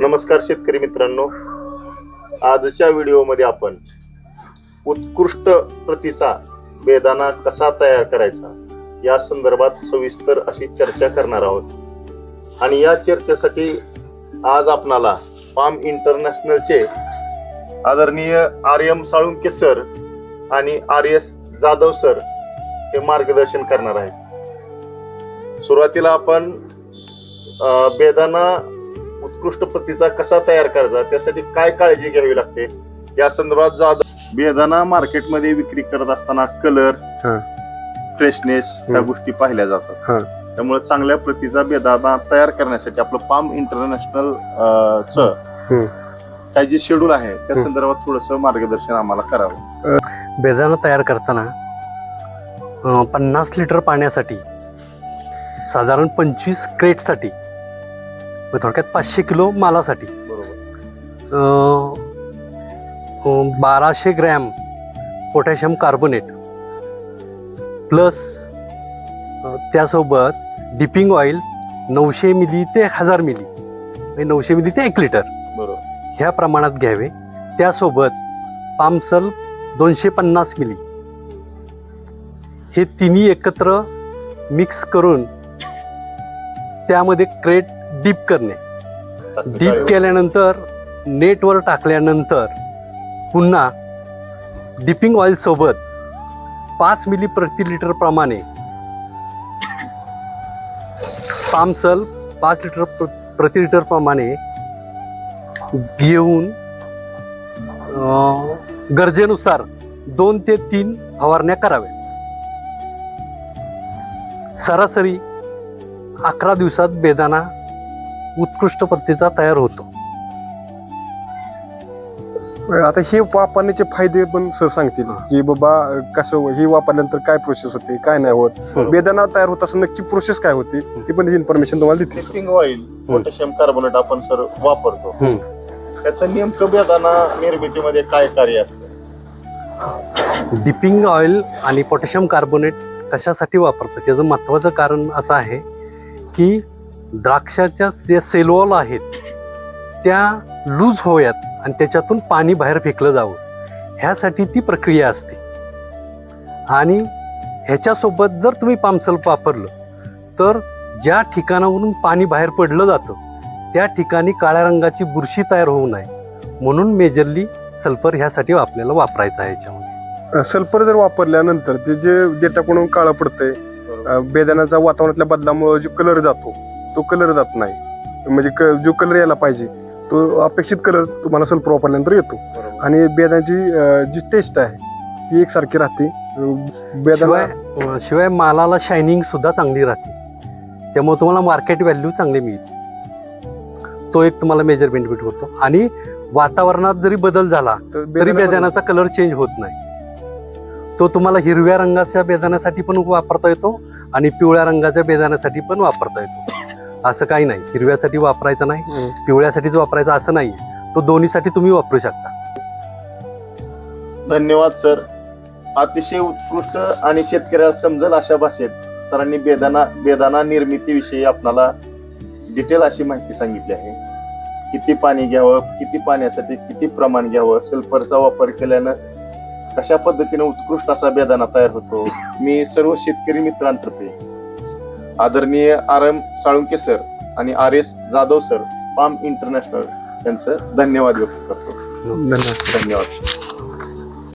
नमस्कार शेतकरी मित्रांनो. आजच्या व्हिडिओमध्ये आपण उत्कृष्ट प्रतीचा बेदाना कसा तयार करायचा या संदर्भात सविस्तर अशी चर्चा करणार आहोत. आणि या चर्चेसाठी आज आपणाला फार्म इंटरनॅशनलचे आदरणीय आर एम साळुंके सर आणि आर एस जाधव सर हे मार्गदर्शन करणार आहेत. सुरुवातीला आपण बेदाना उत्कृष्ट प्रतीचा कसा तयार करायचा त्यासाठी काय काळजी घ्यावी लागते या संदर्भात जाधव बेदाणा मार्केटमध्ये विक्री करत असताना कलर. फ्रेशनेस हम्म. गोष्टी पाहिल्या. जातात त्यामुळे चांगल्या प्रतीचा बेदाणा तयार करण्यासाठी आपलं पाम इंटरनॅशनल च. काय जे शेड्यूल आहे त्या. संदर्भात थोडस मार्गदर्शन आम्हाला करावं बेदाणा तयार करताना पन्नास लिटर पाण्यासाठी साधारण पंचवीस क्रेटसाठी थोडक्यात पाचशे किलो मालासाठी. बरोबर. बाराशे ग्रॅम पोटॅशियम कार्बोनेट प्लस त्यासोबत डिपिंग ऑइल नऊशे मिली ते हजार मिली म्हणजे नऊशे मिली ते एक लिटर. बरोबर. ह्या प्रमाणात घ्यावे. त्यासोबत पामसल दोनशे पन्नास मिली. हे तिन्ही एकत्र मिक्स करून त्यामध्ये क्रेट डीप करणे. डीप केल्यानंतर नेटवर टाकल्यानंतर पुन्हा डिपिंग ऑइल सोबत पाच मिली प्रति लिटर प्रमाणे पामसल पाच लिटर प्र- प्रति लिटर प्रमाणे घेऊन गरजेनुसार दोन ते तीन फवारण्या कराव्या. सरासरी अकरा दिवसात बेदाणा उत्कृष्ट प्रतीचा तयार होतो. आता हे वापरण्याचे फायदे पण सर सांगतील की बाबा कसं हे वापरल्यानंतर काय प्रोसेस होते काय नाही होत. बेदाणा तयार होत असं नक्की प्रोसेस काय होते ती पण इन्फॉर्मेशन तुम्हाला देते टेस्टिंग ऑइल पोटॅशियम कार्बोनेट आपण सर वापरतो. त्याचं नेमकं बेदाणा निर्मितीमध्ये काय कार्य असतं? डिपिंग ऑइल आणि पोटॅशियम कार्बोनेट कशासाठी वापरतात? त्याचं महत्त्वाचं कारण असं आहे की द्राक्षाच्या जे सेलवॉल आहेत. त्या लूज होयात आणि त्याच्यातून पाणी बाहेर फेकलं जावं. ह्यासाठी ती प्रक्रिया असते. आणि ह्याच्यासोबत जर तुम्ही पामसल्प वापरलं तर ज्या ठिकाणावरून पाणी बाहेर पडलं जातं त्या ठिकाणी काळ्या रंगाची बुरशी तयार होऊ नये. म्हणून मेजरली सल्फर ह्यासाठी आपल्याला वापरायचं आहे याच्यामध्ये सल्फर जर वापरल्यानंतर ते जे देटाकडून काळं पडतंय अं, बेदाण्याचा वातावरणातल्या बदलामुळे जो कलर जातो तो कलर जात नाही. म्हणजे क- जो कलर यायला पाहिजे तो अपेक्षित कलर तुम्हाला सल्फर वापरल्यानंतर येतो. आणि बेदाण्याची अं, जी टेस्ट आहे ती एकसारखी राहते. अं, शिवाय शिवाय मालाला शायनिंग सुद्धा चांगली राहते. त्यामुळे तुम्हाला मार्केट व्हॅल्यू चांगली मिळते. तो एक तुम्हाला मेजर बेनिफिट होतो. आणि वातावरणात जरी बदल झाला तर तरी बेदाणा- बेदाण्याचा कलर चेंज होत नाही. तो तुम्हाला हिरव्या रंगाच्या बेदाण्यासाठी पण वापरता येतो आणि पिवळ्या रंगाच्या बेदाण्यासाठी पण वापरता येतो. असं काही नाही. हिरव्यासाठी वापरायचं नाही. पिवळ्यासाठीच वापरायचं असं नाही तो दोन्हीसाठी तुम्ही वापरू शकता. धन्यवाद सर. अतिशय उत्कृष्ट आणि शेतकऱ्याला समजेल अशा भाषेत सरांनी बेदाना बेदाना निर्मितीविषयी आपणाला डिटेल अशी माहिती सांगितली आहे. किती पाणी घ्यावं किती पाण्यासाठी किती प्रमाण घ्यावं सल्फरचा वापर केल्यानं कशा पद्धतीने उत्कृष्ट असा बेदाना तयार होतो मी सर्व शेतकरी मित्रांतर्फे आदरणीय आर एम साळुंके सर आणि R S Jadhav sir farm international यांचं धन्यवाद व्यक्त करतो. धन्यवाद. धन्यवाद.